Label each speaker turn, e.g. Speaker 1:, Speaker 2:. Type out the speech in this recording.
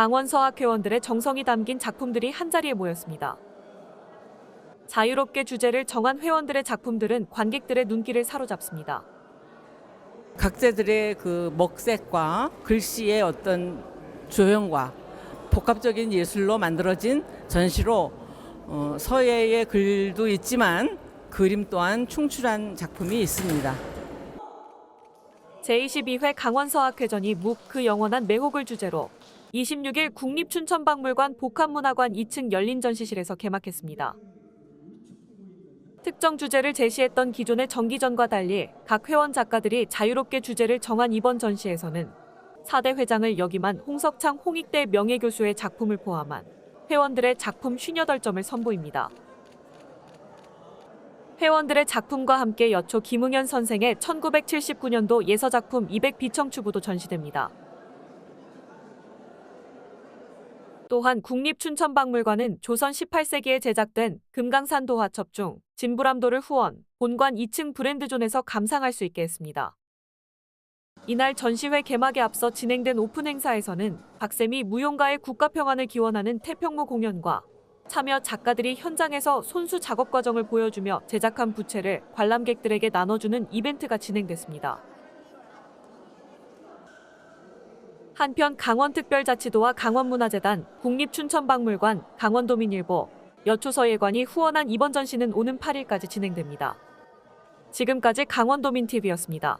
Speaker 1: 강원 서학 회원들의 정성이 담긴 작품들이 한자리에 모였습니다. 자유롭게 주제를 정한 회원들의 작품들은 관객들의 눈길을 사로잡습니다.
Speaker 2: 각자들의 그 먹색과 글씨의 어떤 조형과 복합적인 예술로 만들어진 전시로 어, 서예의 글도 있지만 그림 또한 충출한 작품이 있습니다.
Speaker 1: 제22회 강원서학회전이 묵 그 영원한 매혹을 주제로 26일 국립춘천박물관 복합문화관 2층 열린 전시실에서 개막했습니다. 특정 주제를 제시했던 기존의 정기전과 달리 각 회원 작가들이 자유롭게 주제를 정한 이번 전시에서는 4대 회장을 역임한 홍석창 홍익대 명예교수의 작품을 포함한 회원들의 작품 58점을 선보입니다. 회원들의 작품과 함께 여초 김응현 선생의 1979년도 예서작품 200 비청추부도 전시됩니다. 또한 국립춘천박물관은 조선 18세기에 제작된 금강산 도화 첩 중 진부람도를 후원, 본관 2층 브랜드존에서 감상할 수 있게 했습니다. 이날 전시회 개막에 앞서 진행된 오픈 행사에서는 박쌤이 무용가의 국가평안을 기원하는 태평무 공연과 참여 작가들이 현장에서 손수 작업 과정을 보여주며 제작한 부채를 관람객들에게 나눠주는 이벤트가 진행됐습니다. 한편 강원특별자치도와 강원문화재단, 국립춘천박물관, 강원도민일보, 여초서예관이 후원한 이번 전시는 오는 8일까지 진행됩니다. 지금까지 강원도민TV였습니다.